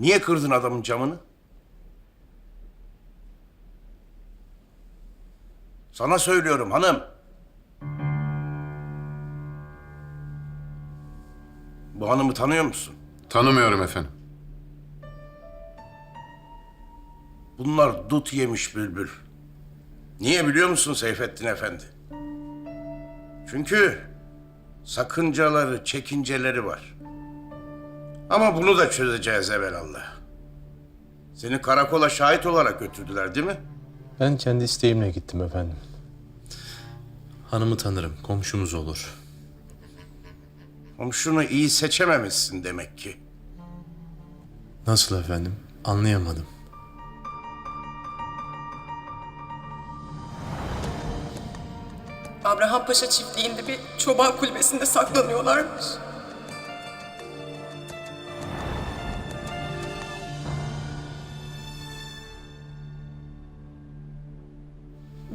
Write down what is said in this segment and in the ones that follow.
Niye kırdın adamın camını? Sana söylüyorum hanım. Bu hanımı tanıyor musun? Tanımıyorum efendim. Bunlar dut yemiş bülbül. Niye biliyor musun Seyfettin Efendi? Çünkü sakıncaları, çekinceleri var. Ama bunu da çözeceğiz evelallah. Seni karakola şahit olarak götürdüler değil mi? Ben kendi isteğimle gittim efendim. Hanımı tanırım, komşumuz olur. Komşunu iyi seçememişsin demek ki. Nasıl efendim? Anlayamadım. Abraham Paşa çiftliğinde bir çoban kulübesinde saklanıyorlarmış.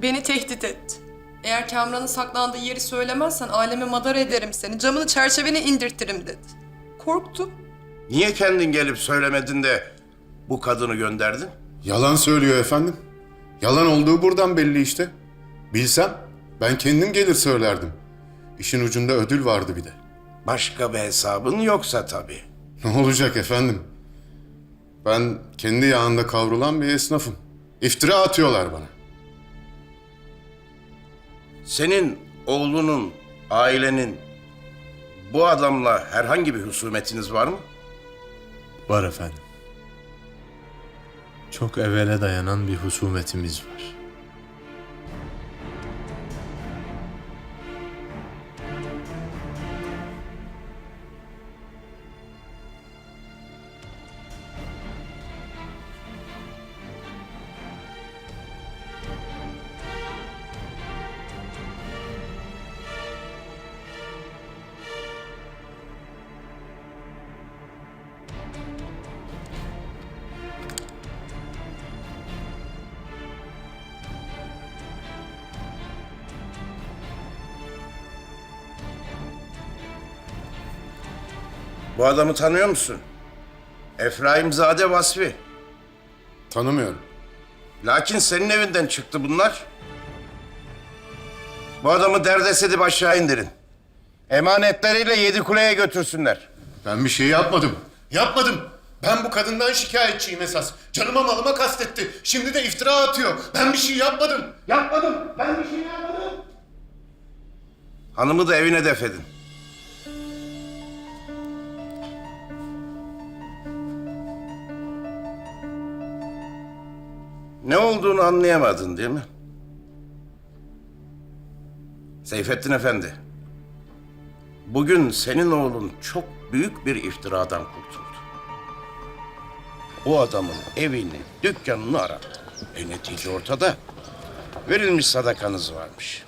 Beni tehdit etti. Eğer Kamran'ın saklandığı yeri söylemezsen aleme madar ederim seni. Camını çerçeveni indirtirim dedi. Korktum. Niye kendin gelip söylemedin de bu kadını gönderdin? Yalan söylüyor efendim. Yalan olduğu buradan belli işte. Bilsem ben kendim gelir söylerdim. İşin ucunda ödül vardı bir de. Başka bir hesabın yoksa tabii. Ne olacak efendim? Ben kendi yağında kavrulan bir esnafım. İftira atıyorlar bana. Senin oğlunun, ailenin bu adamla herhangi bir husumetiniz var mı? Var efendim. Çok evvele dayanan bir husumetimiz var. Bu adamı tanıyor musun? Efraimzade Vasfi. Tanımıyorum. Lakin senin evinden çıktı bunlar. Bu adamı derdest edip aşağı indirin. Emanetleriyle yedi kuleye götürsünler. Ben bir şey yapmadım. Yapmadım. Ben bu kadından şikayetçiyim esas. Canıma malıma kastetti. Şimdi de iftira atıyor. Ben bir şey yapmadım. Yapmadım. Ben bir şey yapmadım. Hanımı da evine def edin. Ne olduğunu anlayamadın değil mi? Seyfettin Efendi. Bugün senin oğlun çok büyük bir iftiradan kurtuldu. O adamın evini, dükkanını aradı. E netice ortada. Verilmiş sadakanız varmış.